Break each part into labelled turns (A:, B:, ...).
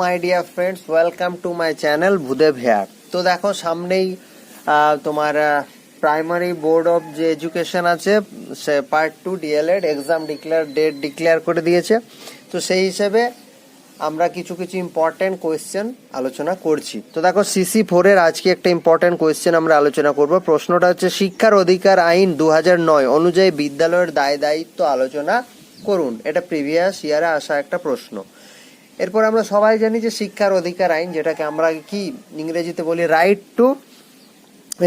A: My dear friends, welcome to my channel Bhudeb here. তো দেখো, সামনেই তোমার প্রাইমারি বোর্ড অফ যে এডুকেশন আছে, সে part two DElEd, exam declare, date declare করে দিয়েছে। তো সেই হিসেবে আমরা কিছু কিছু ইম্পর্টেন্ট কোয়েশ্চেন আলোচনা করছি। তো দেখো সিসি ফোরের আজকে একটা ইম্পর্টেন্ট কোয়েশ্চেন আমরা আলোচনা করব। প্রশ্নটা হচ্ছে, শিক্ষার অধিকার আইন দু নয় অনুযায়ী বিদ্যালয়ের দায় দায়িত্ব আলোচনা করুন। এটা প্রিভিয়াস ইয়ারে আসা একটা প্রশ্ন। এরপর আমরা সবাই জানি যে শিক্ষার অধিকার আইন, যেটাকে আমরা কি ইংরেজিতে বলি right to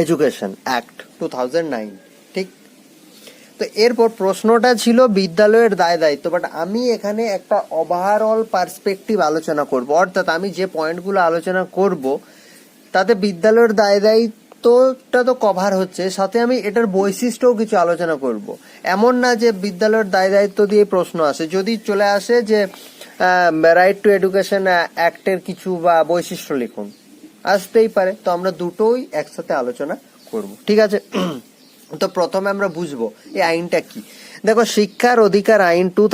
A: education act two ঠিক? তো এরপর প্রশ্নটা ছিল বিদ্যালয়ের দায় দায়িত্ব বাট আমি এখানে একটা ওভারঅল পার্সপেক্টিভ আলোচনা করব। অর্থাৎ আমি যে পয়েন্টগুলো আলোচনা করব, তাতে বিদ্যালয়ের দায় দায়িত্বটা তো কভার হচ্ছে, সাথে আমি এটার বৈশিষ্ট্যও কিছু আলোচনা করব। এমন না যে বিদ্যালয়ের দায় দায়িত্ব দিয়ে প্রশ্ন আসে। যদি চলে আসে যে রাইট টু এডুকেশন অ্যাক্টের কিছু বা বৈশিষ্ট্য লিখুন। আসতেই পারে। তো আমরা দুটোই একসাথে আলোচনা করব। ঠিক আছে? তো প্রথমে আমরা বুঝব, এই আইনটা কি? দেখো, শিক্ষার অধিকার আইন টু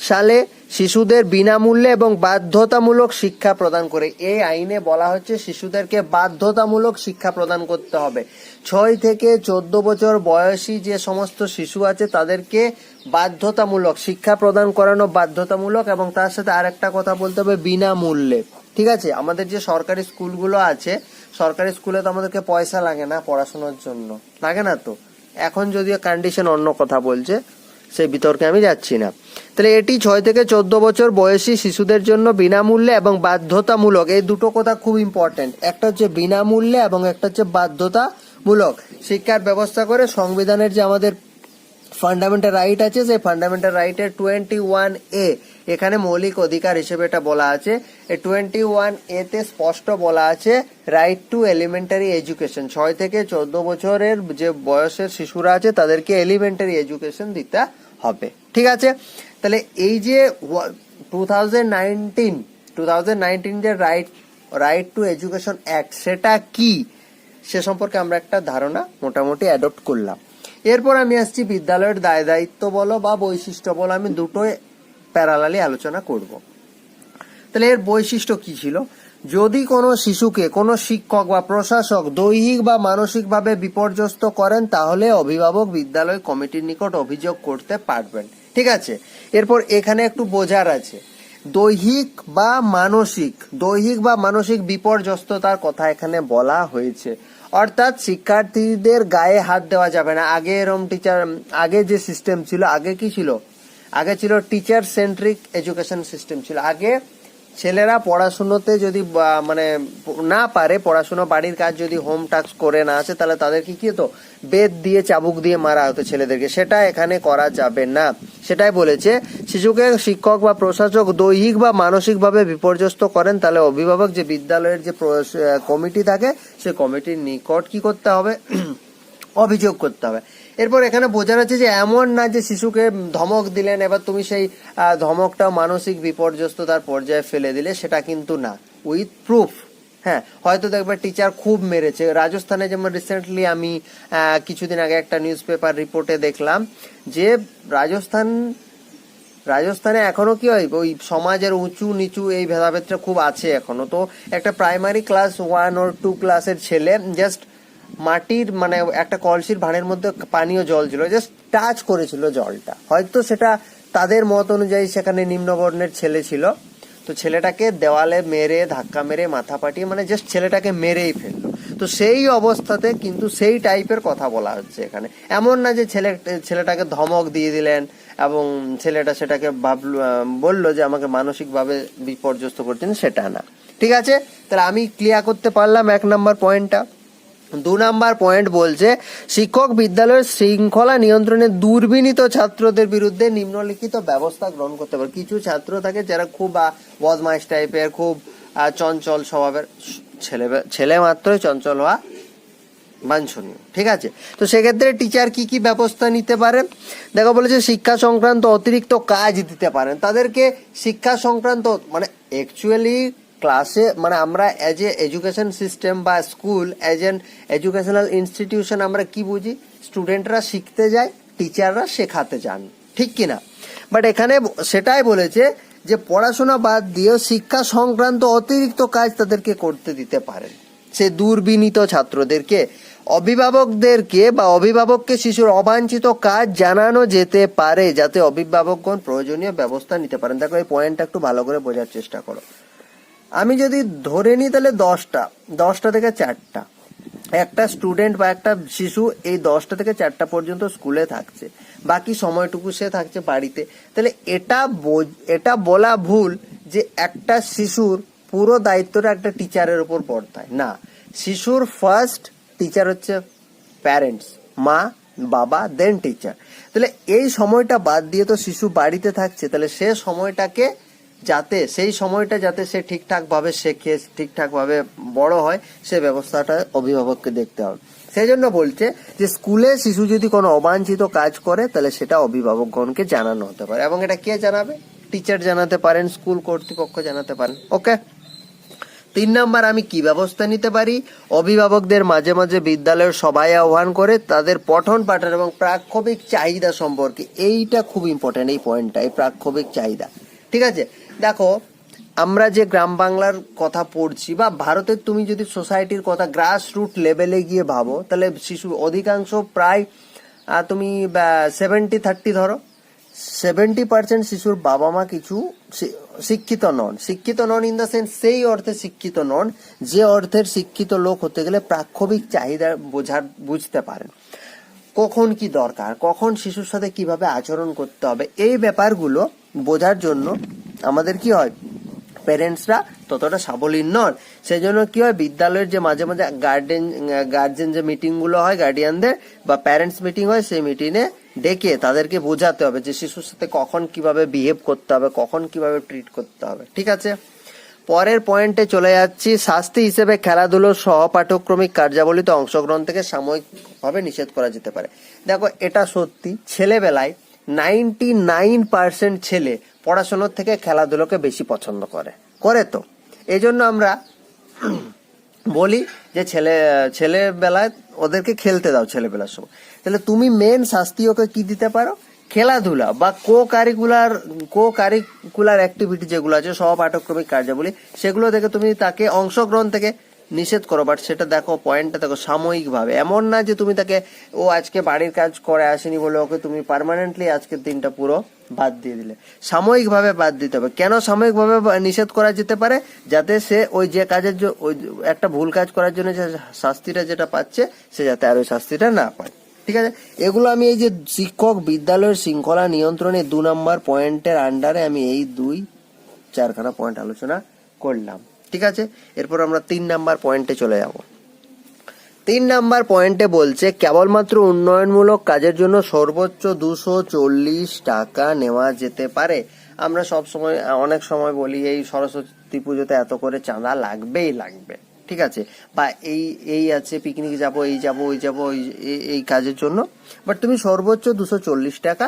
A: সালে শিশুদের বিনামূল্যে এবং বাধ্যতামূলক শিক্ষা প্রদান করে। এই আইনে বলা হচ্ছে শিশুদেরকে বাধ্যতামূলক শিক্ষা প্রদান করতে হবে। ছয় থেকে চোদ্দ বছর বয়সী যে সমস্ত শিশু আছে, তাদেরকে বাধ্যতামূলক শিক্ষা প্রদান করানো বাধ্যতামূলক এবং তার সাথে আরেকটা কথা বলতে হবে, বিনামূল্যে। ঠিক আছে? আমাদের যে সরকারি স্কুলগুলো আছে, সরকারি স্কুলে তো আমাদেরকে পয়সা লাগে না পড়াশোনার জন্য। লাগে না তো? এখন যদিও কন্ডিশন অন্য কথা বলছে সেই বিতর্কে আমি যাচ্ছি না। তাহলে এটি ছয় থেকে চোদ্দ বছর বয়সী শিশুদের জন্য বিনামূল্যে এবং বাধ্যতামূলক। এই দুটো কথা খুব ইম্পর্টেন্ট একটা হচ্ছে বিনামূল্যে এবং একটা হচ্ছে বাধ্যতামূলক। শিক্ষার ব্যবস্থা করে সংবিধানের যে আমাদের ফান্ডামেন্টাল রাইট আছে, সেই ফান্ডামেন্টাল রাইটের টোয়েন্টি ওয়ান এ এখানে মৌলিক অধিকার হিসেবে এটা বলা আছে। এই টোয়েন্টি ওয়ান এ তে স্পষ্ট বলা আছে রাইট টু এলিমেন্টারি এডুকেশন ছয় থেকে চোদ্দ বছরের যে বয়সের শিশুরা আছে, তাদেরকে এলিমেন্টারি এডুকেশন দিতে হবে। ঠিক আছে? তাহলে এই যে টু থাউজেন্ড টু নাইনটিন যে right right to education act সেটা কি? সে সম্পর্কে আমরা একটা ধারণা মোটামুটি অ্যাডপ্ট করলাম। এরপর আমি আসছি বিদ্যালয়ের দায় দায়িত্ব বলো বা বৈশিষ্ট্য বলো, আমি দুটোই প্যারালালি আলোচনা করব। তাহলে এর বৈশিষ্ট্য কি ছিল? যদি কোনো শিশুকে কোনো শিক্ষক বা প্রশাসক দৈহিক বা মানসিকভাবে বিপর্যস্ত করেন, তাহলে অভিভাবক বিদ্যালয় কমিটির নিকট অভিযোগ করতে পারবেন। ঠিক আছে? এরপর এখানে একটু বোঝার আছে। দৈহিক বা মানসিক, দৈহিক বা মানসিক বিপর্যস্ততার কথা এখানে বলা হয়েছে। অর্থাৎ শিক্ষার্থীদের গায়ে হাত দেওয়া যাবে না। আগে এরম টিচার আগে যে সিস্টেম ছিল, আগে কি ছিল? আগে ছিল টিচার সেন্ট্রিক এডুকেশন সিস্টেম ছিল। আগে ছেলেরা পড়াশুনোতে যদি মানে না পারে, পড়াশুনো বাড়ির কাজ যদি হোম টাস্ক করে না আসে, তাহলে তাদেরকে কি হতো? বেদ দিয়ে চাবুক দিয়ে মারা হতো ছেলেদেরকে। সেটা এখানে করা যাবে না। সেটাই বলেছে, শিশুকে শিক্ষক বা প্রশাসক দৈহিক বা মানসিকভাবে বিপর্যস্ত করেন, তাহলে অভিভাবক যে বিদ্যালয়ের যে কমিটি থাকে, সে কমিটির নিকট কি করতে হবে? অভিযোগ করতে হবে। এরপর এখানে বোঝা যাচ্ছে যে এমন না যে শিশুকে ধমক দিলেন, এবার তুমি সেই ধমকটা মানসিক বিপর্যস্ততার পর্যায়ে ফেলে দিলে, সেটা কিন্তু না। উইথ প্রুফ হ্যাঁ হয়তো দেখবে টিচার খুব মেরেছে। রাজস্থানে যেমন রিসেন্টলি আমি কিছুদিন আগে একটা নিউজ পেপার রিপোর্টে দেখলাম যে রাজস্থান, রাজস্থানে এখনও কি হয়, ওই সমাজের উঁচু নিচু এই ভেদাভেদটা খুব আছে এখনও। তো একটা primary class one or two ক্লাসের ছেলে জাস্ট মাটির মানে একটা কলসির ভাঁড়ের মধ্যে পানীয় জল ছিল জাস্ট টাচ করেছিল জলটা। হয়তো সেটা তাদের মত অনুযায়ী সেখানে নিম্নবর্ণের ছেলে ছিল, তো ছেলেটাকে দেওয়ালে মেরে, ধাক্কা মেরে, মাথা পাটিয়ে মানে জাস্ট ছেলেটাকে মেরেই ফেলল। তো সেই অবস্থাতে কিন্তু সেই টাইপের কথা বলা হচ্ছে এখানে। এমন না যে ছেলে, ছেলেটাকে ধমক দিয়ে দিলেন এবং ছেলেটা সেটাকে ভাবলো, বলল যে আমাকে মানসিকভাবে বিপর্যস্ত করছেন, সেটা না। ঠিক আছে? তাহলে আমি ক্লিয়ার করতে পারলাম এক নম্বর পয়েন্টটা দু নাম্বার পয়েন্ট বলছে, শিক্ষক বিদ্যালয়ের শৃঙ্খলা নিয়ন্ত্রণে দুর্বিনীত ছাত্রদের বিরুদ্ধে নিম্নলিখিত ব্যবস্থা গ্রহণ করতে পারে। কিছু ছাত্র থাকে যারা খুব বদমাইশ টাইপের খুব চঞ্চল স্বভাবের ছেলে ছেলে মাত্রই চঞ্চল হওয়া বাঞ্ছনীয়। ঠিক আছে? তো সেক্ষেত্রে টিচার কি কি ব্যবস্থা নিতে পারে? দেখো, বলেছে শিক্ষা সংক্রান্ত অতিরিক্ত কাজ দিতে পারেন। তাদেরকে শিক্ষা সংক্রান্ত মানে অ্যাকচুয়ালি ক্লাসে মানে আমরা অ্যাজ এ এডুকেশন সিস্টেম বা school as an educational institution আমরা কি বুঝি? স্টুডেন্টরা শিখতে যায় টিচাররা শেখাতে চান ঠিক কিনা? বাট এখানে সেটাই বলেছে যে পড়াশোনা বাদ দিয়েও শিক্ষা সংক্রান্ত অতিরিক্ত কাজ তাদেরকে করতে দিতে পারেন। সে দুর্বিনীত ছাত্রদেরকে, অভিভাবকদেরকে বা অভিভাবককে শিশুর অবাঞ্ছিত কাজ জানানো যেতে পারে, যাতে অভিভাবকগণ প্রয়োজনীয় ব্যবস্থা নিতে পারেন। দেখো, এই পয়েন্টটা একটু ভালো করে বোঝার চেষ্টা করো। আমি যদি ধরে নিই তাহলে দশটা দশটা থেকে চারটা। একটা স্টুডেন্ট বা একটা শিশু এই দশটা থেকে চারটা পর্যন্ত স্কুলে থাকছে। বাকি সময়টুকু সে থাকছে বাড়িতে। তাহলে এটা এটা বলা ভুল যে একটা শিশুর পুরো দায়িত্বটা একটা টিচারের উপর পড়তায় না, শিশুর ফার্স্ট টিচার হচ্ছে প্যারেন্টস মা, বাবা দেন টিচার তাহলে এই সময়টা বাদ দিয়ে তো শিশু বাড়িতে থাকছে, তাহলে সে সময়টাকে যাতে সেই সময়টা যাতে সে ঠিকঠাক ভাবে শেখে ঠিকঠাক ভাবে বড় হয়, সে ব্যবস্থাটা অভিভাবককে দেখতে হবে। সেই জন্য বলছে যে, স্কুলে শিশু যদি কোনো অবাঞ্ছিত কাজ করে, তাহলে সেটা অভিভাবকগণকে জানানো হতে পারে। এবং এটা কে জানাবে? টিচার জানাতে পারেন, স্কুল কর্তৃপক্ষ জানাতে পারেন। ওকে? তিন নাম্বার, আমি কি ব্যবস্থা নিতে পারি? অভিভাবকদের মাঝে মাঝে বিদ্যালয়ের সভায় আহ্বান করে, তাদের পঠন পাঠন এবং প্রাক্ষবিক চাহিদা সম্পর্কে। এইটা খুব ইম্পর্টেন্ট এই পয়েন্টটা এই প্রাক্ষবিক চাহিদা। ঠিক আছে? দেখো, আমরা যে গ্রাম বাংলার কথা পড়ছি বা ভারতের তুমি যদি সোসাইটির কথা গ্রাস রুট লেভেলে গিয়ে ভাবো, তাহলে শিশু অধিকাংশ প্রায় তুমি সেভেন্টি থার্টি ধরো। সেভেন্টি পার্সেন্ট শিশুর বাবা মা কিছু শিক্ষিত নন। শিক্ষিত নন ইন দ্য সেন্স সেই অর্থে শিক্ষিত নন, যে অর্থের শিক্ষিত লোক হতে গেলে প্রাক্ষবিক চাহিদা বোঝার, বুঝতে পারেন। কখন কি দরকার? কখন শিশুর সাথে কীভাবে আচরণ করতে হবে? এই ব্যাপারগুলো বোঝার জন্য আমাদের কি হয়? প্যারেন্টসরা ততটা সাবলীন নন। সেই জন্য কি হয়? বিদ্যালয়ের যে মাঝে মাঝে গার্ডেন গার্জেন যে মিটিংগুলো হয় গার্ডিয়ানদের বা প্যারেন্টস মিটিং হয়, সেই মিটিংয়ে ডেকে তাদেরকে বোঝাতে হবে যে শিশুর সাথে কখন কীভাবে বিহেভ করতে হবে, কখন কীভাবে ট্রিট করতে হবে। ঠিক আছে? পরের পয়েন্টে চলে যাচ্ছি। শাস্তি হিসেবে খেলাধুলো সহ পাঠ্যক্রমিক কার্যাবলীতে অংশগ্রহণ থেকে সাময়িকভাবে নিষেধ করা যেতে পারে। দেখো, এটা সত্যি। ছেলেবেলায় নাইনটি নাইন পার্সেন্ট ছেলে পড়াশোনার থেকে খেলাধুলোকে বেশি পছন্দ করে। করে তো। এই জন্য আমরা বলি যে ছেলে, ছেলেবেলায় ওদেরকে খেলতে দাও ছেলেবেলার সময়। তাহলে তুমি মেন শাস্তি ওকে কি দিতে পারো? খেলাধুলা বা co curricular co curricular activity যেগুলো আছে সহ পাঠ্যক্রমিক কার্যাবলী, সেগুলো থেকে তুমি তাকে অংশগ্রহণ থেকে নিষেধ করো বাট সেটা দেখো পয়েন্টটা দেখো সাময়িকভাবে। এমন না যে তুমি তাকে, ও আজকে বাড়ির কাজ করে আসেনি বলে ওকে তুমি পার্মানেন্টলি আজকের দিনটা পুরো বাদ দিয়ে দিলে। সাময়িকভাবে বাদ দিতে হবে। কেন সাময়িকভাবে নিষেধ করা যেতে পারে? যাতে সে ওই যে কাজের ওই একটা ভুল কাজ করার জন্য যে শাস্তিটা যেটা পাচ্ছে, সে যাতে আর ওই শাস্তিটা না পায়। ঠিক আছে? এগুলো আমি এই যে শিক্ষক বিদ্যালয়ের শৃঙ্খলা নিয়ন্ত্রণে দু নম্বর পয়েন্টের আন্ডারে আমি এই দুই, চারখানা পয়েন্ট আলোচনা করলাম। ঠিক আছে? এরপর আমরা তিন নাম্বার পয়েন্টে চলে যাব। তিন নাম্বার পয়েন্টে বলছে, কেবলমাত্র উন্নয়নমূলক কাজের জন্য সর্বোচ্চ দুশো চল্লিশ টাকা নেওয়া যেতে পারে। আমরা সব সময়, অনেক সময় বলি, এই সরস্বতী পুজোতে এত করে চাঁদা লাগবেই লাগবে, ঠিক আছে? বা এই এই আছে পিকনিক যাব, এই যাব, ওই যাব, ওই, এই কাজের জন্য। বাট তুমি সর্বোচ্চ দুশো চল্লিশ টাকা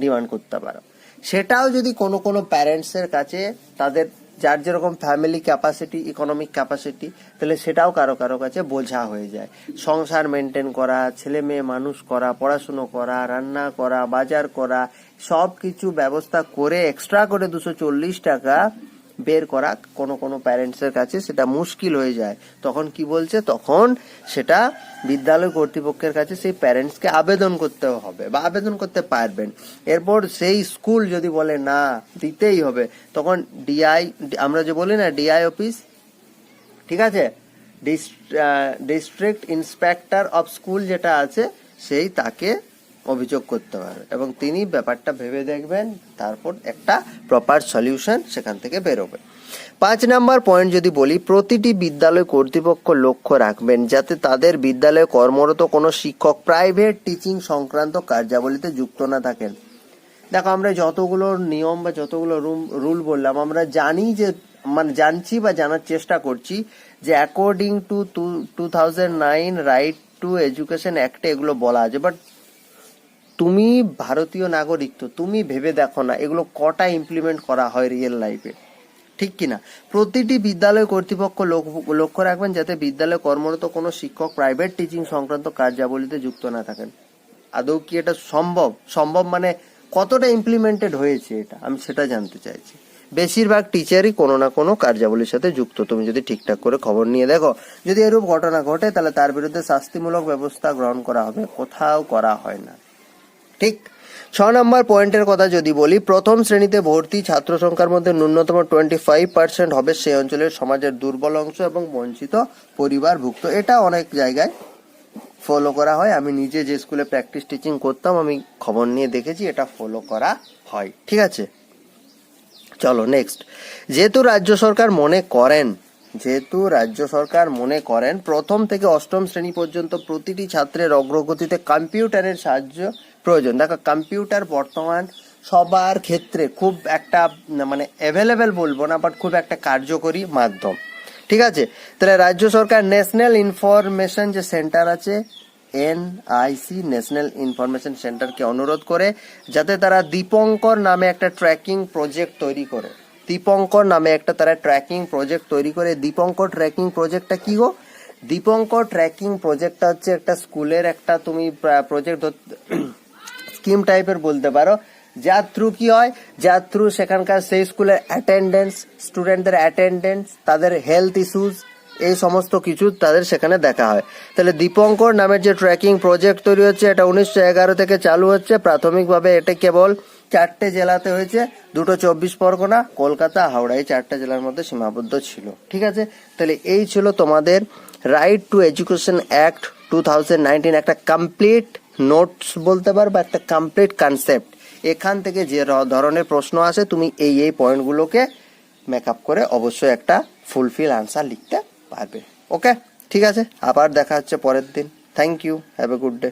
A: ডিমান্ড করতে পারো। সেটাও যদি কোনো কোনো প্যারেন্টসের কাছে তাদের যার যেরকম ফ্যামিলি ক্যাপাসিটি ইকোনমিক ক্যাপাসিটি তাহলে সেটাও কারও কারও কাছে বোঝা হয়ে যায়। সংসার মেনটেন করা, ছেলে মেয়ে মানুষ করা, পড়াশুনো করা, রান্না করা, বাজার করা সব কিছু ব্যবস্থা করে এক্সট্রা করে দুশো চল্লিশ টাকা বের করা কোনো কোনো প্যারেন্টসের কাছে সেটা মুশকিল হয়ে যায়। তখন কি বলছে? তখন সেটা বিদ্যালয় কর্তৃপক্ষের কাছে সেই প্যারেন্টসকে আবেদন করতে হবে বা আবেদন করতে পারবেন। এরপর সেই স্কুল যদি বলে, না, দিতেই হবে। তখন ডিআই, আমরা যে বলি না, ডিআই অফিস, ঠিক আছে? ডিস্ট্রিক্ট ইন্সপেক্টর অফ স্কুল যেটা আছে, সেই তাকে অভিযোগ করতে পারে এবং তিনি ব্যাপারটা ভেবে দেখবেন, তারপর একটা প্রপার সলিউশন সেখান থেকে বেরোবে। পাঁচ নাম্বার পয়েন্ট যদি বলি, প্রতিটি বিদ্যালয় কর্তৃপক্ষ লক্ষ্য রাখবেন যাতে তাদের বিদ্যালয়ে কর্মরত কোনো শিক্ষক প্রাইভেট টিচিং সংক্রান্ত কার্যাবলীতে যুক্ত না থাকেন। দেখো, আমরা যতগুলো নিয়ম বা যতগুলো রুম রুল বললাম, আমরা জানি যে মানে জানছি বা জানার চেষ্টা করছি যে according to two thousand nine right to education অ্যাক্টে এগুলো বলা আছে। বাট তুমি ভারতীয় নাগরিক, তো তুমি ভেবে দেখো না, এগুলো কটা ইমপ্লিমেন্ট করা হয় রিয়েল লাইফে ঠিক কিনা? প্রতিটি বিদ্যালয় কর্তৃপক্ষ লক্ষ্য- রাখবেন যাতে বিদ্যালয়ে কর্মরত কোনো শিক্ষক প্রাইভেট টিচিং সংক্রান্ত কার্যাবলীতে যুক্ত না থাকেন। আদৌ কি এটা সম্ভব? সম্ভব মানে কতটা ইমপ্লিমেন্টেড হয়েছে এটা? আমি সেটা জানতে চাইছি। বেশিরভাগ টিচারই কোনো না কোনো কার্যাবলীর সাথে যুক্ত। তুমি যদি ঠিকঠাক করে খবর নিয়ে দেখো, যদি এরূপ ঘটনা ঘটে, তাহলে তার বিরুদ্ধে শাস্তিমূলক ব্যবস্থা গ্রহণ করা হবে, কোথাও করা হয় না। ঠিক? ছ নম্বর পয়েন্টের কথা যদি বলি, প্রথম শ্রেণীতে ভর্তি ছাত্র সংখ্যার মধ্যে ন্যূনতম টোয়েন্টি ফাইভ পার্সেন্ট হবে সেই অঞ্চলের সমাজের দুর্বল অংশ এবং বঞ্চিত পরিবারভুক্ত। এটা অনেক জায়গায় ফলো করা হয়। আমি নিজে যে স্কুলে প্র্যাকটিস টিচিং করতাম, আমি খবর নিয়ে দেখেছি, এটা ফলো করা হয়। ঠিক আছে? চলো নেক্সট যেহেতু রাজ্য সরকার মনে করেন, যেহেতু রাজ্য সরকার মনে করেন, প্রথম থেকে অষ্টম শ্রেণি পর্যন্ত প্রতিটি ছাত্রের অগ্রগতিতে কম্পিউটারের সাহায্য প্রয়োজন। দেখো কম্পিউটার বর্তমান সবার ক্ষেত্রে খুব একটা মানে অ্যাভেলেবেল বলব না বাট খুব একটা কার্যকরী মাধ্যম। ঠিক আছে? তাহলে রাজ্য সরকার ন্যাশনাল ইনফরমেশন যে সেন্টার আছে এনআইসি ন্যাশনাল ইনফরমেশন সেন্টারকে অনুরোধ করে, যাতে তারা দীপঙ্কর নামে একটা ট্র্যাকিং প্রজেক্ট তৈরি করে। দীপঙ্কর নামে একটা তারা ট্র্যাকিং প্রজেক্ট তৈরি করে। দীপঙ্কর ট্র্যাকিং প্রজেক্টটা কি গো? দীপঙ্কর ট্র্যাকিং প্রজেক্টটা হচ্ছে একটা স্কুলের একটা, তুমি প্রজেক্ট স্কিম টাইপের বলতে পারো। যার থ্রু কি হয়? যার থ্রু সেখানকার সেই স্কুলের অ্যাটেন্ডেন্স স্টুডেন্টদের অ্যাটেন্ডেন্স তাদের হেলথ ইস্যুস এই সমস্ত কিছু তাদের সেখানে দেখা হয়। তাহলে দীপঙ্কর নামের যে ট্র্যাকিং প্রজেক্ট তৈরি হচ্ছে, এটা উনিশশো এগারো থেকে চালু হচ্ছে। প্রাথমিকভাবে এটা কেবল চারটে জেলাতে হয়েছে। দুটো চব্বিশ পরগনা, কলকাতা, হাওড়া, এই চারটে জেলার মধ্যে সীমাবদ্ধ ছিল। ঠিক আছে? তাহলে এই ছিল তোমাদের right to education act two thousand nineteen একটা কমপ্লিট নোটস বলতে পারো বা একটা কমপ্লিট কনসেপ্ট এখান থেকে যে ধরনের প্রশ্ন আসে, তুমি এই এই পয়েন্টগুলোকে মেক আপ করে অবশ্যই একটা ফুলফিল আনসার লিখতে পারবে। ওকে ঠিক আছে? আবার দেখা হচ্ছে পরের দিন। Thank you have a good day